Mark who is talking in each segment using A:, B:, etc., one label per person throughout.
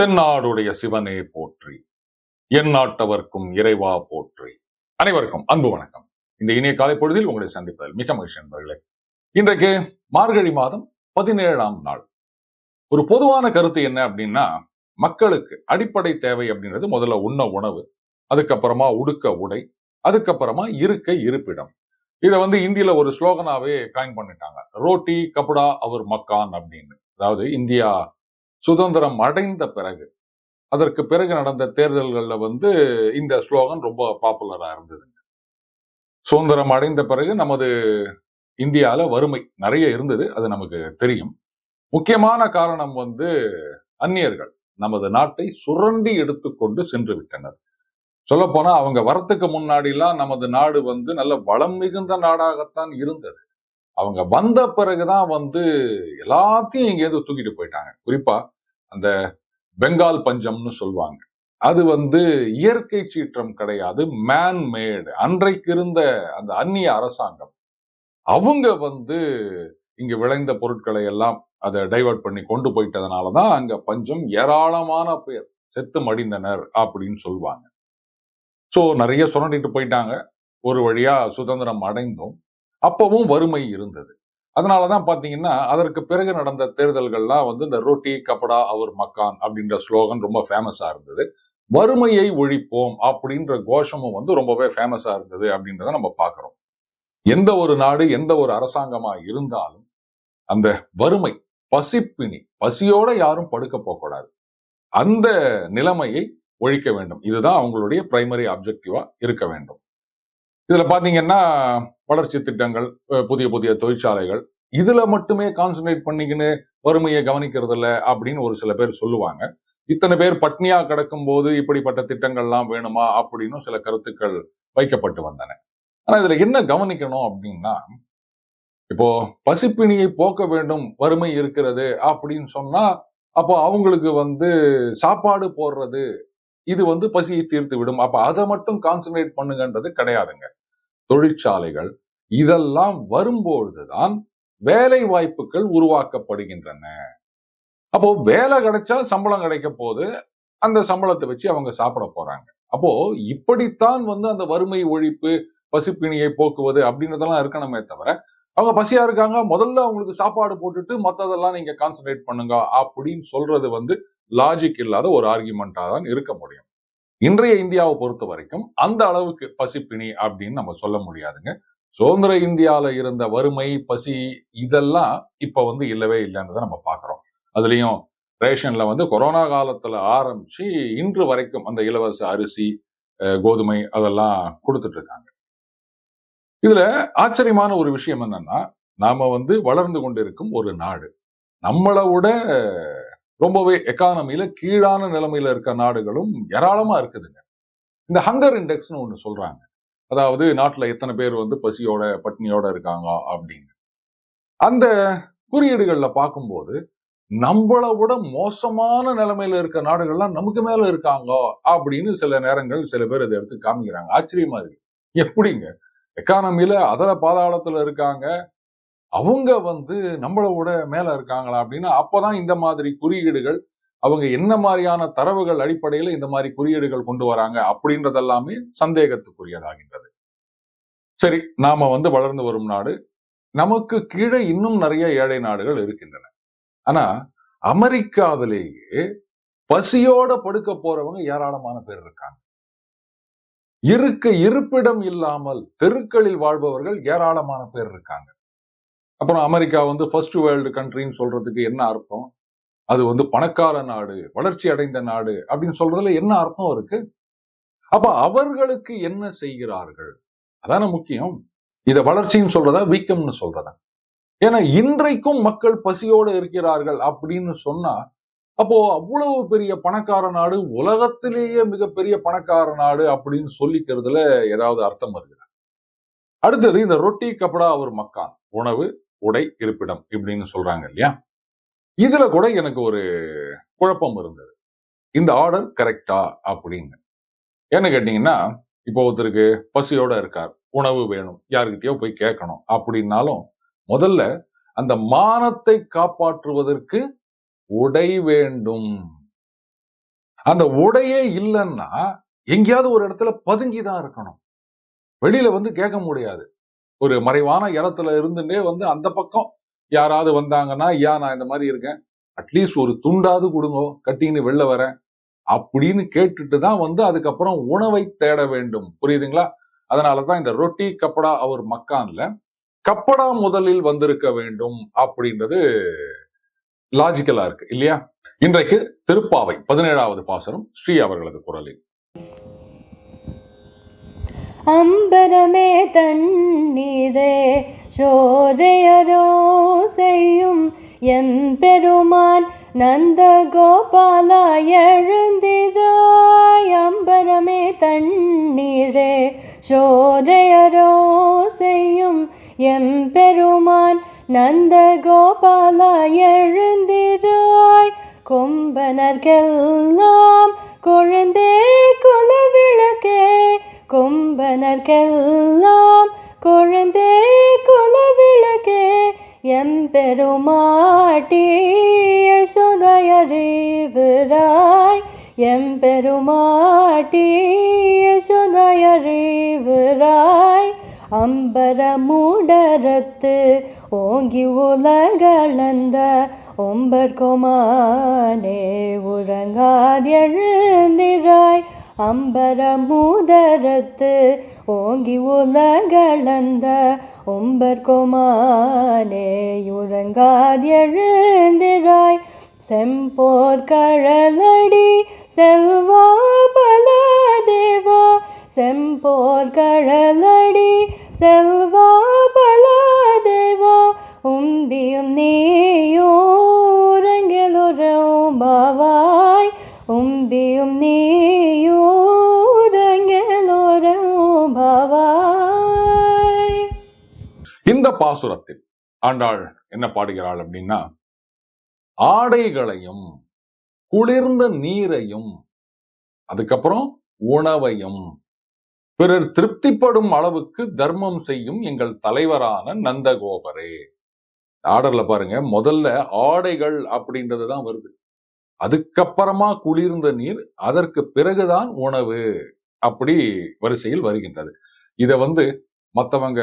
A: தென்னாடுடைய சிவனே போற்றி என் நாட்டவர்க்கும் இறைவா போற்றி. அனைவருக்கும் அன்பு வணக்கம். இந்த இனிய காலை பொழுதில் உங்களை சந்திப்பதில் மிக மகிழ்ச்சி நண்பர்களே. இன்றைக்கு மார்கழி மாதம் பதினேழாம் நாள். ஒரு பொதுவான கருத்து என்ன அப்படின்னா மக்களுக்கு அடிப்படை தேவை அப்படின்றது முதல்ல உண்ண உணவு அதுக்கப்புறமா உடுக்க உடை அதுக்கப்புறமா இருக்க இருப்பிடம். இதை வந்து இந்தியில ஒரு ஸ்லோகனாவே காயின் பண்ணிட்டாங்க. ரோட்டி கபடா அவர் மக்கான் அப்படின்னு. அதாவது இந்தியா சுதந்திரம் அடைந்த பிறகு அதற்கு பிறகு நடந்த தேர்தல்களில் வந்து இந்த ஸ்லோகன் ரொம்ப பாப்புலரா இருந்ததுங்க. சுதந்திரம் அடைந்த பிறகு நமது இந்தியால வறுமை நிறைய இருந்தது அது நமக்கு தெரியும். முக்கியமான காரணம் வந்து அந்நியர்கள் நமது நாட்டை சுரண்டி எடுத்துக்கொண்டு சென்று விட்டனர். சொல்லப்போனால் அவங்க வரத்துக்கு முன்னாடிலாம் நமது நாடு வந்து நல்ல வளம் மிகுந்த நாடாகத்தான் இருந்தது. அவங்க வந்த பிறகுதான் வந்து எல்லாத்தையும் எங்கேயாவது தூக்கிட்டு போயிட்டாங்க. குறிப்பா அந்த பெங்கால் பஞ்சம்னு சொல்லுவாங்க. அது வந்து இயற்கை சீற்றம் கிடையாது மேன்மேடு அன்றைக்கு இருந்த அந்த அந்நிய அரசாங்கம் அவங்க வந்து இங்க விளைந்த பொருட்களை எல்லாம் அதை டைவர்ட் பண்ணி கொண்டு போயிட்டதுனால தான் அங்க பஞ்சம் ஏராளமான பேர் செத்து மடிந்தனர் அப்படின்னு சொல்லுவாங்க. ஸோ நிறைய சுரண்டிட்டு போயிட்டாங்க. ஒரு வழியா சுதந்திரம் அடைந்தோம். அப்பவும் வறுமை இருந்தது. அதனாலதான் பாத்தீங்கன்னா அதற்கு பிறகு நடந்த தேர்தல்கள்லாம் வந்து இந்த ரொட்டி கபடா அவர் மக்கான் அப்படின்ற ஸ்லோகன் ரொம்ப ஃபேமஸாக இருந்தது. வறுமையை ஒழிப்போம் அப்படின்ற கோஷமும் வந்து ரொம்பவே ஃபேமஸாக இருந்தது அப்படின்றத நம்ம பார்க்குறோம் எந்த ஒரு நாடு எந்த ஒரு அரசாங்கமா இருந்தாலும் அந்த வறுமை பசிப்பினி பசியோட யாரும் படுக்க போகக்கூடாது அந்த நிலைமையை ஒழிக்க வேண்டும். இதுதான் அவங்களுடைய பிரைமரி அப்ஜெக்டிவா இருக்க வேண்டும். இதுல பாத்தீங்கன்னா வளர்ச்சி திட்டங்கள் புதிய புதிய தொழிற்சாலைகள். இதுல மட்டுமே கான்சென்ட்ரேட் பண்ணிக்கின்னு வறுமையை கவனிக்கிறது இல்ல அப்படின்னு ஒரு சில பேர் சொல்லுவாங்க. இத்தனை பேர் பட்னியா கிடக்கும் போது இப்படிப்பட்ட திட்டங்கள்லாம் வேணுமா அப்படின்னு சில கருத்துக்கள் வைக்கப்பட்டு வந்தன. ஆனா இதுல என்ன கவனிக்கணும் அப்படின்னா இப்போ பசிப்பிணியை போக்க வேண்டும் வறுமை இருக்கிறது அப்படின்னு சொன்னா அப்போ அவங்களுக்கு வந்து சாப்பாடு போடுறது இது வந்து பசியை தீர்த்து விடும். அப்ப அதை மட்டும் கான்சென்ட்ரேட் பண்ணுங்கன்றது கிடையாதுங்க. தொழிற்சாலைகள் இதெல்லாம் வரும்பொழுதுதான் வேலை வாய்ப்புகள் உருவாக்கப்படுகின்றன. அப்போ வேலை கிடைச்சா சம்பளம் கிடைக்க போது அந்த சம்பளத்தை வச்சு அவங்க சாப்பிட போறாங்க. அப்போ இப்படித்தான் வந்து அந்த வறுமை ஒழிப்பு பசிப்பிணியை போக்குவது அப்படின்றதெல்லாம் இருக்கணுமே தவிர அவங்க பசியா இருக்காங்க முதல்ல அவங்களுக்கு சாப்பாடு போட்டுட்டு மத்ததெல்லாம் நீங்க கான்சென்ட்ரேட் பண்ணுங்க அப்படின்னு சொல்றது வந்து லாஜிக் இல்லாத ஒரு ஆர்குமெண்டா தான் இருக்க முடியும். இன்றைய இந்தியாவை பொறுத்த வரைக்கும் அந்த அளவுக்கு பசிப்பிணி அப்படின்னு நம்ம சொல்ல முடியாதுங்க. சுதந்திர இந்தியால இருந்த வறுமை பசி இதெல்லாம் இப்ப வந்து இல்லவே இல்லைன்றதை நம்ம பார்க்குறோம். அதுலயும் ரேஷன்ல வந்து கொரோனா காலத்துல ஆரம்பிச்சு இன்று வரைக்கும் அந்த இலவச அரிசி அஹ், கோதுமை அதெல்லாம் கொடுத்துட்டு இருக்காங்க. இதுல ஆச்சரியமான ஒரு விஷயம் என்னன்னா நாம வந்து வளர்ந்து கொண்டிருக்கும் ஒரு நாடு. நம்மளை விட ரொம்பவே எக்கானமியில கீழான நிலைமையில இருக்க நாடுகளும் ஏராளமா இருக்குதுங்க. இந்த ஹங்கர் இண்டெக்ஸ்னு ஒண்ணு சொல்றாங்க. அதாவது நாட்டுல எத்தனை பேர் வந்து பசியோட பட்னியோட இருக்காங்க அப்படின்னு. அந்த குறியீடுகள்ல பார்க்கும்போது நம்மளை விட மோசமான நிலைமையில இருக்க நாடுகள்லாம் நமக்கு மேல இருக்காங்க அப்படின்னு சில நேரங்கள் சில பேர் இதை எடுத்து காமிக்கிறாங்க. ஆச்சரியமா இருக்கு. எப்படிங்க? எக்கானமியில அதர பாதாளத்துல இருக்காங்க. அவங்க வந்து நம்மளை மேல இருக்காங்களா அப்படின்னா அப்பதான் இந்த மாதிரி குறியீடுகள் அவங்க என்ன மாதிரியான தரவுகள் அடிப்படையில இந்த மாதிரி குறியீடுகள் கொண்டு வராங்க அப்படின்றதெல்லாமே சந்தேகத்துக்குரியதாகின்றது. சரி நாம வந்து வளர்ந்து வரும் நாடு. நமக்கு கீழே இன்னும் நிறைய ஏழை நாடுகள் இருக்கின்றன. ஆனா அமெரிக்காவிலேயே பசியோட படுக்க போறவங்க ஏராளமான பேர் இருக்காங்க. இருக்க இருப்பிடம் இல்லாமல் தெருக்களில் வாழ்பவர்கள் ஏராளமான பேர் இருக்காங்க. அப்புறம் அமெரிக்கா வந்து ஃபர்ஸ்ட் வேர்ல்டு கண்ட்ரின்னு சொல்றதுக்கு என்ன அர்த்தம்? அது வந்து பணக்கார நாடு வளர்ச்சி அடைந்த நாடு அப்படின்னு சொல்றதுல என்ன அர்த்தம் இருக்கு? அப்ப அவர்களுக்கு என்ன செய்கிறார்கள்? அதான முக்கியம். இத வளர்ச்சின்னு சொல்றதா வீக்கம்னு சொல்றதா? ஏன்னா இன்றைக்கும் மக்கள் பசியோடு இருக்கிறார்கள் அப்படின்னு சொன்னா அப்போ அவ்வளவு பெரிய பணக்கார நாடு உலகத்திலேயே மிகப்பெரிய பணக்கார நாடு அப்படின்னு சொல்லிக்கிறதுல ஏதாவது அர்த்தம் வருகிறார் அடுத்தது இந்த ரொட்டி கப்படா அவர் மக்கான். உணவு உடை இருப்பிடம் இப்படின்னு சொல்றாங்க இல்லையா? இதுல கூட எனக்கு ஒரு குழப்பம் இருந்தது. இந்த ஆர்டர் கரெக்டா அப்படின்னு. என்ன கேட்டீங்கன்னா இப்போ ஒருத்தருக்கு பசியோட இருக்கார் உணவு வேணும் யாருக்கிட்டயோ போய் கேட்கணும். அப்படின்னாலும் முதல்ல அந்த மானத்தை காப்பாற்றுவதற்கு உடை வேண்டும். அந்த உடையே இல்லைன்னா எங்கேயாவது ஒரு இடத்துல பதுங்கி தான் இருக்கணும். வெளியில வந்து கேட்க முடியாது. ஒரு மறைவான இடத்துல இருந்துட்டே வந்து அந்த பக்கம் யாராவது வந்தாங்கன்னா ஐயா நான் இந்த மாதிரி இருக்கேன். அட்லீஸ்ட் ஒரு துண்டாவது கொடுங்க கட்டின்னு வெளில வரேன். அப்படின்னு கேட்டுட்டு தான் வந்து அதுக்கப்புறம் உணவை தேட வேண்டும். புரியுதுங்களா? அதனால தான் இந்த ரொட்டி கப்படா அவர் மக்கான்ல கப்படா முதலில் வந்திருக்க வேண்டும் அப்படின்றது லாஜிக்கலா இருக்கு இல்லையா? இன்றைக்கு திருப்பாவை பதினேழாவது பாசனம் ஸ்ரீ அவர்களது குரலில்.
B: அம்பரமே தண்ணீரே சோரையரோ செய்யும் எம்பெருமான் நந்த கோபாலா எழுந்திராய். அம்பரமே தண்ணீரே சோரையரோ செய்யும் எம்பெருமான் நந்த கோபாலா எழுந்திராய். கொம்பனர்கெல்லாம் கொழுந்தே குலவிளக்கே கொம்பனர்கெல்லாம் கொழுந்தே குலவிளக்கே எம்பெருமாட்டிய சுதயறிவுராய் எம்பெருமாட்டிய சுதயறிவுராய் அம்பர மூடரத்து ஓங்கி உலகளந்த ஒம்பர்கொமானே உறங்காதெழுந்திராய். அம்பர மூதரத்து ஓங்கி உலகளந்த ஒம்பர்கொமானே உறங்காதெழுந்திராய் செம்போர் கழலடி செல்வா பலதேவா செம்போர் கழலடி செல்வா
A: இந்த பாசுரத்தில் ஆண்டாள் என்ன பாடுகிறாள் அப்படின்னா ஆடைகளையும் குளிர்ந்த நீரையும் அதுக்கப்புறம் உணவையும் பிறர் திருப்திப்படும் அளவுக்கு தர்மம் செய்யும் எங்கள் தலைவரான நந்தகோபரே. ஆர்டர்ல பாருங்க முதல்ல ஆடைகள் அப்படின்றது தான் வருது. அதுக்கப்புறமா குளிர்ந்த நீர் அதற்கு பிறகுதான் உணவு அப்படி வரிசையில் வருகின்றது. இதை வந்து மத்தவங்க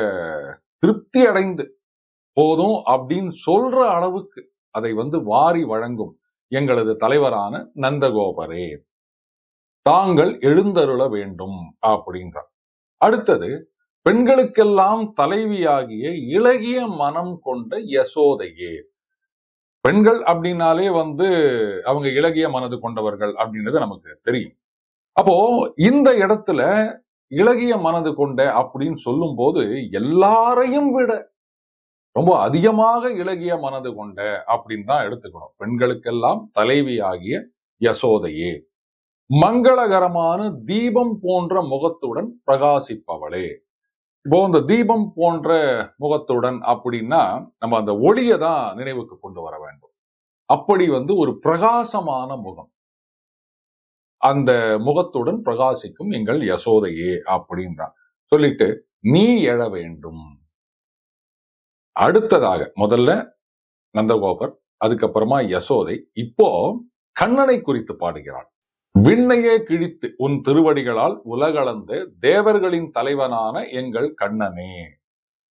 A: திருப்தி அடைந்து போதும் அப்படின்னு சொல்ற அளவுக்கு அதை வந்து வாரி வழங்கும் எங்களது தலைவரான நந்தகோபரே. தாங்கள் எழுந்தருள வேண்டும் அப்படின்றார். அடுத்தது பெண்களுக்கெல்லாம் தலைவியாகிய இளகிய மனம் கொண்ட யசோதையே. பெண்கள் அப்படின்னாலே வந்து அவங்க இளகிய மனது கொண்டவர்கள் அப்படின்றது நமக்கு தெரியும். அப்போ இந்த இடத்துல இளகிய மனது கொண்ட அப்படின்னு சொல்லும் போது எல்லாரையும் விட ரொம்ப அதிகமாக இளகிய மனது கொண்ட அப்படின்னு தான் எடுத்துக்கணும். பெண்களுக்கெல்லாம் தலைவியாகிய யசோதையே. மங்களகரமான தீபம் போன்ற முகத்துடன் பிரகாசிப்பவளே. இப்போ இந்த தீபம் போன்ற முகத்துடன் அப்படின்னா நம்ம அந்த ஒளியை தான் நினைவுக்கு கொண்டு வர வேண்டும். அப்படி வந்து ஒரு பிரகாசமான முகம். அந்த முகத்துடன் பிரகாசிக்கும் எங்கள் யசோதையே அப்படின்றான். சொல்லிட்டு நீ எழ வேண்டும். அடுத்ததாக முதல்ல நந்தகோபர் அதுக்கப்புறமா யசோதை இப்போ கண்ணனை குறித்து பாடுகிறாள். விண்ணையே கிழித்து உன் திருவடிகளால் உலகளந்து தேவர்களின் தலைவனான எங்கள் கண்ணனே.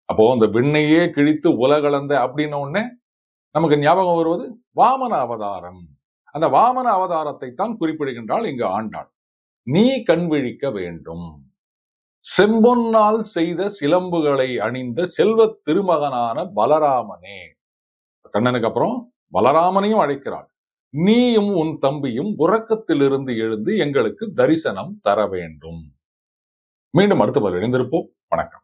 A: அப்போ அந்த விண்ணையே கிழித்து உலகளந்த அப்படின்ன உடனே நமக்கு ஞாபகம் வருவது வாமன அவதாரம் அந்த வாமன அவதாரத்தை தான் குறிப்பிடுகின்றாள் இங்கு ஆண்டாள். நீ கண் விழிக்க வேண்டும். செம்பொன்னால் செய்த சிலம்புகளை அணிந்த செல்வ திருமகனான பலராமனே. கண்ணனுக்கு அப்புறம் பலராமனையும் அழைக்கிறாள். நீயும் உன் தம்பியும் உறக்கத்திலிருந்து எழுந்து எங்களுக்கு தரிசனம் தர வேண்டும். மீண்டும் அடுத்த பதில் இணைந்திருப்போம். வணக்கம்.